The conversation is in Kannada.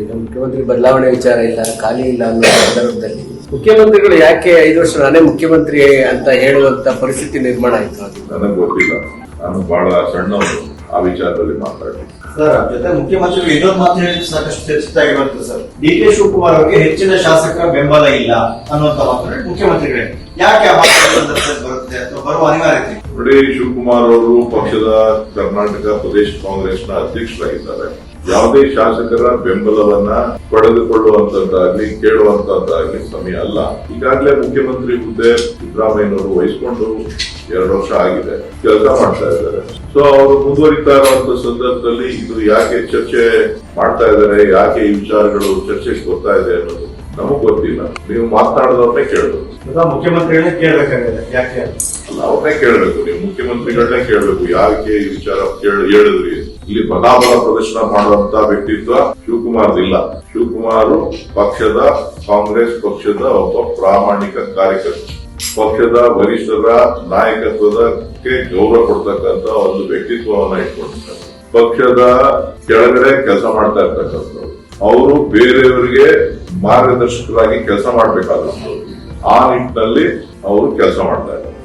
ಈಗ ಮುಖ್ಯಮಂತ್ರಿ ಬದಲಾವಣೆ ವಿಚಾರ ಇಲ್ಲ ಖಾಲಿ ಇಲ್ಲ ಅನ್ನೋ ಸಂದರ್ಭದಲ್ಲಿ. ಮುಖ್ಯಮಂತ್ರಿಗಳು ಯಾಕೆ ಐದು ವರ್ಷ ನಾನೇ ಮುಖ್ಯಮಂತ್ರಿ ಅಂತ ಹೇಳುವಂತ ಪರಿಸ್ಥಿತಿ ನಿರ್ಮಾಣ ಆಯ್ತು ಅದು ನನಗೆ ಗೊತ್ತಿಲ್ಲ. ನಾನು ಬಹಳ ಸಣ್ಣವನು ಆ ವಿಚಾರದಲ್ಲಿ ಮಾತಾಡಿ ಸರ್ ಜೊತೆ ಮುಖ್ಯಮಂತ್ರಿಗಳು ಇನ್ನೊಂದು ಮಾತು ಹೇಳಿ ಸಾಕಷ್ಟು ಚರ್ಚಿತ ಆಗಿರುವಂತ ಸರ್. ಡಿ ಕೆ ಶಿವಕುಮಾರ್ ಅವರಿಗೆ ಹೆಚ್ಚಿನ ಶಾಸಕರ ಬೆಂಬಲ ಇಲ್ಲ ಅನ್ನುವಂತ ಮಾತು ಮುಖ್ಯಮಂತ್ರಿಗಳೇ. ಯಾಕೆ ಆ ಮಾತು ಬರುವ ಅನಿವಾರ್ಯತೆ ನೋಡಿ ಶಿವಕುಮಾರ್ ಅವರು ಪಕ್ಷದ ಕರ್ನಾಟಕ ಪ್ರದೇಶ ಕಾಂಗ್ರೆಸ್ನ ಅಧ್ಯಕ್ಷರಾಗಿದ್ದಾರೆ. ಯಾವುದೇ ಶಾಸಕರ ಬೆಂಬಲವನ್ನ ಪಡೆದುಕೊಳ್ಳುವಂತದ್ದಾಗ್ಲಿ ಕೇಳುವಂತದ್ದಾಗ್ಲಿ ಸಮಯ ಅಲ್ಲ. ಈಗಾಗಲೇ ಮುಖ್ಯಮಂತ್ರಿ ಹುದ್ದೆ ಸಿದ್ದರಾಮಯ್ಯನವರು ವಹಿಸಿಕೊಂಡು ಎರಡು ವರ್ಷ ಆಗಿದೆ ಕೆಲಸ ಮಾಡ್ತಾ ಇದ್ದಾರೆ. ಸೊ ಅವರು ಮುಂದುವರಿತಾ ಇರುವಂತ ಸಂದರ್ಭದಲ್ಲಿ ಇದು ಯಾಕೆ ಚರ್ಚೆ ಮಾಡ್ತಾ ಇದ್ದಾರೆ ಯಾಕೆ ಈ ವಿಚಾರಗಳು ಚರ್ಚೆಗೆ ಬರ್ತಾ ಇದೆ ಅನ್ನೋದು ನಮಗ್ ಗೊತ್ತಿಲ್ಲ. ನೀವು ಮಾತನಾಡೋದವ್ರನ್ನೇ ಕೇಳಬೇಕು. ಅಥವಾ ಮುಖ್ಯಮಂತ್ರಿಗಳೇ ಕೇಳಬೇಕಾಗಿದೆ ಯಾಕೆ ಅವ್ರನ್ನೇ ಕೇಳಬೇಕು, ನೀವು ಮುಖ್ಯಮಂತ್ರಿಗಳನ್ನೇ ಕೇಳಬೇಕು. ಯಾಕೆ ಈ ವಿಚಾರ ಹೇಳಿದ್ರಿ? ಇಲ್ಲಿ ಬಲಾಬಲ ಪ್ರದರ್ಶನ ಮಾಡುವಂತ ವ್ಯಕ್ತಿತ್ವ ಶಿವಕುಮಾರ್ ಇಲ್ಲ ಶಿವಕುಮಾರ್ ಪಕ್ಷದ ಕಾಂಗ್ರೆಸ್ ಪಕ್ಷದ ಒಬ್ಬ ಪ್ರಾಮಾಣಿಕ ಕಾರ್ಯಕರ್ತ. ಪಕ್ಷದ ವರಿಷ್ಠರ ನಾಯಕತ್ವದಕ್ಕೆ ಗೌರವ ಕೊಡ್ತಕ್ಕಂತ ಒಂದು ವ್ಯಕ್ತಿತ್ವವನ್ನ ಇಟ್ಕೊಂಡಿರ್ತಾರೆ ಪಕ್ಷದ ಕೆಳಗಡೆ ಕೆಲಸ ಮಾಡ್ತಾ ಇರ್ತಕ್ಕಂಥವ್ರು. ಅವರು ಬೇರೆಯವರಿಗೆ ಮಾರ್ಗದರ್ಶಕರಾಗಿ ಕೆಲಸ ಮಾಡಬೇಕಾದಂಥವ್ರು. ಆ ನಿಟ್ಟಿನಲ್ಲಿ ಅವರು ಕೆಲಸ ಮಾಡ್ತಾ ಇದ್ದಾರೆ.